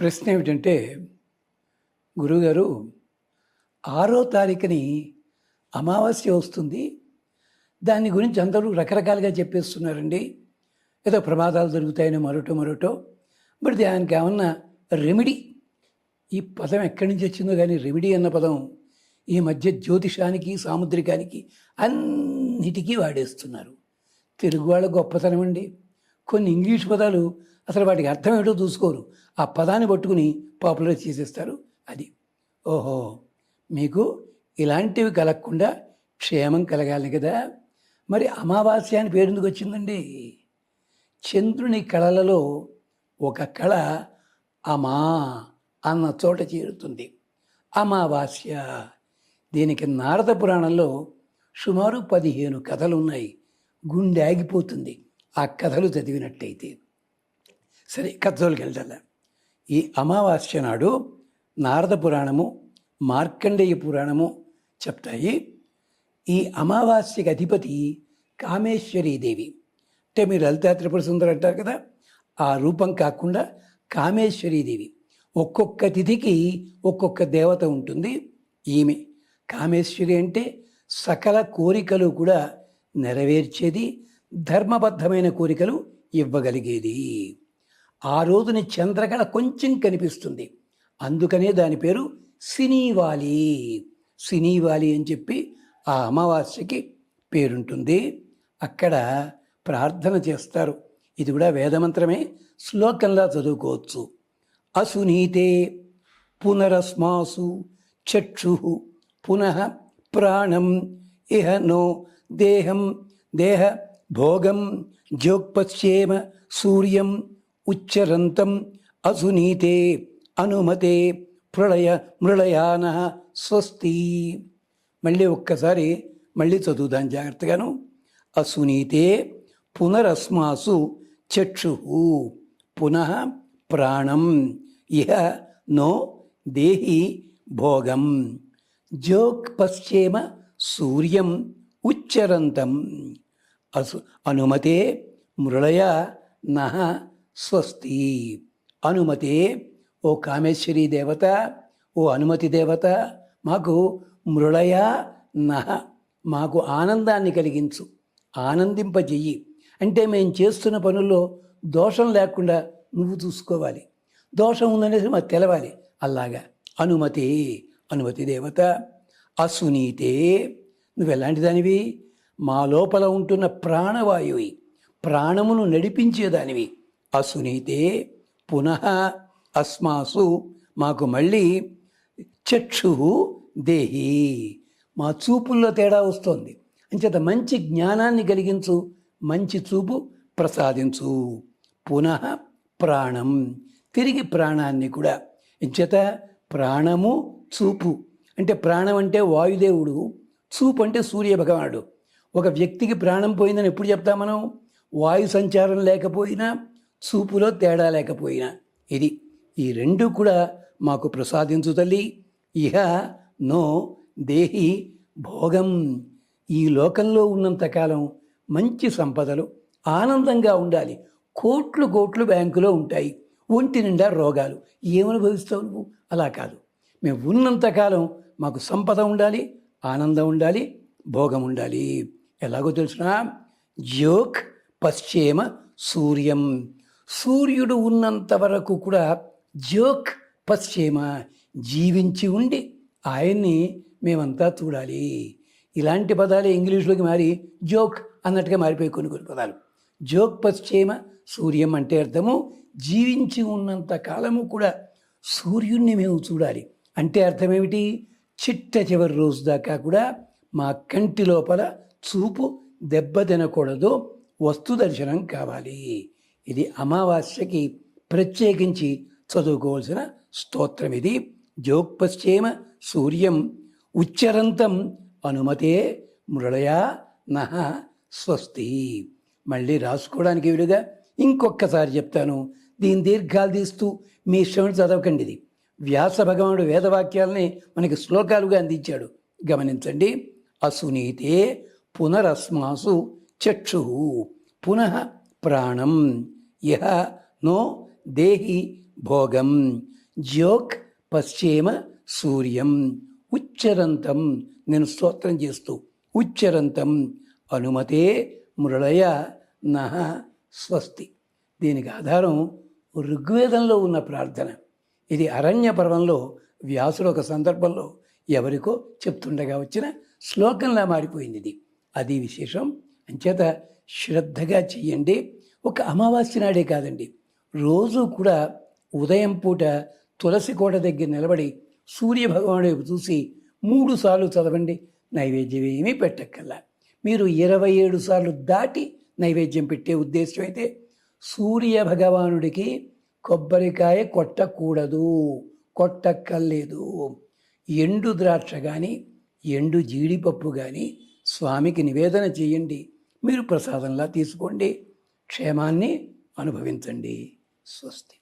ప్రశ్న ఏమిటంటే గురువుగారు ఆరో తారీఖుని అమావాస్య వస్తుంది. దాని గురించి అందరూ రకరకాలుగా చెప్పేస్తున్నారండి. ఏదో ప్రమాదాలు జరుగుతాయని మరోటో మరోటో బట్ దానికి ఏమన్నా రెమెడీ ఈ పదం ఎక్కడి నుంచి వచ్చిందో కానీ రెమెడీ అన్న పదం ఈ మధ్య జ్యోతిషానికి సాముద్రికానికి అన్నిటికీ వాడేస్తున్నారు. తెలుగు వాళ్ళ గొప్పతనం అండి. కొన్ని ఇంగ్లీష్ పదాలు అసలు వాటికి అర్థం ఏంటో చూసుకోరు. ఆ పదాన్ని పట్టుకుని పాపులర్ చేసేస్తారు. అది ఓహో మీకు ఇలాంటివి కలగకుండా క్షేమం కలగాలి కదా. మరి అమావాస్య అని పేరు ఎందుకు వచ్చిందండి? చంద్రుని కళలలో ఒక కళ అమా అన్న చోట చేరుతుంది. అమావాస్య. దీనికి నారద పురాణంలో సుమారు పదిహేను కథలు ఉన్నాయి. గుండె ఆగిపోతుంది. ఆ కథలు చదివినట్టయితే. సరే కథలోకి వెళ్తా ఈ అమావాస్య నాడు నారద పురాణము మార్కండేయ పురాణము చెప్తాయి. ఈ అమావాస్యకి అధిపతి కామేశ్వరీదేవి అంటే మీరు లలితా త్రిపుర సుందరి అంటారు కదా ఆ రూపం కాకుండా కామేశ్వరీదేవి ఒక్కొక్క తిథికి ఒక్కొక్క దేవత ఉంటుంది. ఈమె కామేశ్వరి అంటే సకల కోరికలు కూడా నెరవేర్చేది ధర్మబద్ధమైన కోరికలు ఇవ్వగలిగేది. ఆ రోజుని చంద్రకళ కొంచెం కనిపిస్తుంది. అందుకనే దాని పేరు సినీవాలి. సినీవాలి అని చెప్పి ఆ అమావాస్యకి పేరుంటుంది. అక్కడ ప్రార్థన చేస్తారు. ఇది కూడా వేదమంత్రమే. శ్లోకంలా చదువుకోవచ్చు. అసునీతే పునరస్మాసు చక్షు పునః ప్రాణం ఇహ నో దేహం దేహ భోగం జోక్పశ్యేమ సూర్యం ఉచ్చరంతం అసునీతే అనుమతే ప్రళయ మృళయాన స్వస్తి మళ్ళీ ఒక్కసారి మళ్ళీ చదువుదాం జాగ్రత్తగాను. అసునీతే పునరస్మాసు చక్షు పునః ప్రాణం. ఇహ నో దేహి భోగం. జోక్ పశ్చేమ సూర్యం ఉచ్చరంతం. అసు అనుమతే మృళయ నహ స్వస్తి. అనుమతి ఓ కామేశ్వరి దేవత ఓ అనుమతి దేవత మాకు మృళయ నహ మాకు ఆనందాన్ని కలిగించు ఆనందింపజెయ్యి. అంటే మేము చేస్తున్న పనుల్లో దోషం లేకుండా నువ్వు చూసుకోవాలి. దోషం ఉందనేసి మాకు తెలవాలి. అలాగా అనుమతి అనుమతి దేవత అసునీతే నువ్వు ఎలాంటి దానివి? మా లోపల ఉంటున్న ప్రాణవాయువి ప్రాణమును నడిపించేదానివి. అసునీతే పునః అస్మాసు. మాకు మళ్ళీ చక్షు దేహి. మా చూపుల్లో తేడా వస్తోంది. అంచేత మంచి జ్ఞానాన్ని కలిగించు మంచి చూపు ప్రసాదించు. పునః ప్రాణం. తిరిగి ప్రాణాన్ని కూడా. ఇంచేత ప్రాణము చూపు. అంటే ప్రాణం అంటే వాయుదేవుడు. చూపు అంటే సూర్య భగవానుడు ఒక వ్యక్తికి ప్రాణం పోయిందని ఎప్పుడు చెప్తాం మనం? వాయు సంచారం లేకపోయినా చూపులో తేడా లేకపోయినా ఇది ఈ రెండు కూడా మాకు ప్రసాదించు తల్లి. ఇహ నో దేహి భోగం. ఈ లోకంలో ఉన్నంతకాలం మంచి సంపదలు ఆనందంగా ఉండాలి. కోట్లు కోట్లు బ్యాంకులో ఉంటాయి. ఒంటి నిండా రోగాలు. ఏమనుభవిస్తావు నువ్వు? అలా కాదు. మేము ఉన్నంతకాలం మాకు సంపద ఉండాలి ఆనందం ఉండాలి భోగం ఉండాలి. ఎలాగో తెలుసిన? జోక్ పశ్చిమ సూర్యం. సూర్యుడు ఉన్నంత వరకు కూడా జోక్ పశ్చిమ జీవించి ఉండి ఆయన్ని మేమంతా చూడాలి. ఇలాంటి పదాలు ఇంగ్లీష్లోకి మారి జోక్ అన్నట్టుగా మారిపోయి కొన్ని కొన్ని పదాలు. జోక్ పశ్చేమ సూర్యం అంటే అర్థము జీవించి ఉన్నంత కాలము కూడా సూర్యుడిని మేము చూడాలి. అంటే అర్థం ఏమిటి? చిట్ట చివరి రోజు దాకా కూడా మా కంటి లోపల చూపు దెబ్బ తినకూడదు. వస్తు దర్శనం కావాలి. ఇది అమావాస్యకి ప్రత్యేకించి చదువుకోవాల్సిన స్తోత్రం ఇది. జోక్పశ్చేమ సూర్యం ఉచ్చరంతం అనుమతే మృళయా నహ స్వస్తి. మళ్ళీ రాసుకోవడానికి వీలుగా ఇంకొకసారి చెప్తాను. దీని దీర్ఘాలు తీస్తూ మీ ఇష్టం చదవకండి ఇది. వ్యాస భగవానుడు వేదవాక్యాలని మనకి శ్లోకాలుగా అందించాడు. గమనించండి. అసునీతే పునరస్మాసు చక్షు. పునః ప్రాణం. ఇహ నో దేహి భోగం. జ్యోక్ పశ్చేమ సూర్యం. ఉచ్చరంతం నేను స్తోత్రం చేస్తూ ఉచ్చరంతం అనుమతే మృళయ నహ స్వస్తి. దీనికి ఆధారం ఋగ్వేదంలో ఉన్న ప్రార్థన. ఇది అరణ్య పర్వంలో వ్యాసుడు ఒక సందర్భంలో ఎవరికో చెప్తుండగా వచ్చిన శ్లోకంలా మారిపోయింది ఇది. అది విశేషం. అంచేత శ్రద్ధగా చెయ్యండి. ఒక అమావాస్య నాడే కాదండి. రోజు కూడా ఉదయం పూట తులసి కోట దగ్గర నిలబడి సూర్య భగవానుడు చూసి మూడు సార్లు చదవండి. నైవేద్యం ఏమీ పెట్టక్కల్లా మీరు ఇరవై ఏడు సార్లు దాటి నైవేద్యం పెట్టే ఉద్దేశం అయితే సూర్య భగవానుడికి కొబ్బరికాయ కొట్టకూడదు. కొట్టక్కర్లేదు. ఎండు ద్రాక్ష కానీ ఎండు జీడిపప్పు కానీ స్వామికి నివేదన చేయండి. మీరు ప్రసాదంలా తీసుకోండి. క్షేమాన్ని అనుభవించండి. స్వస్తి.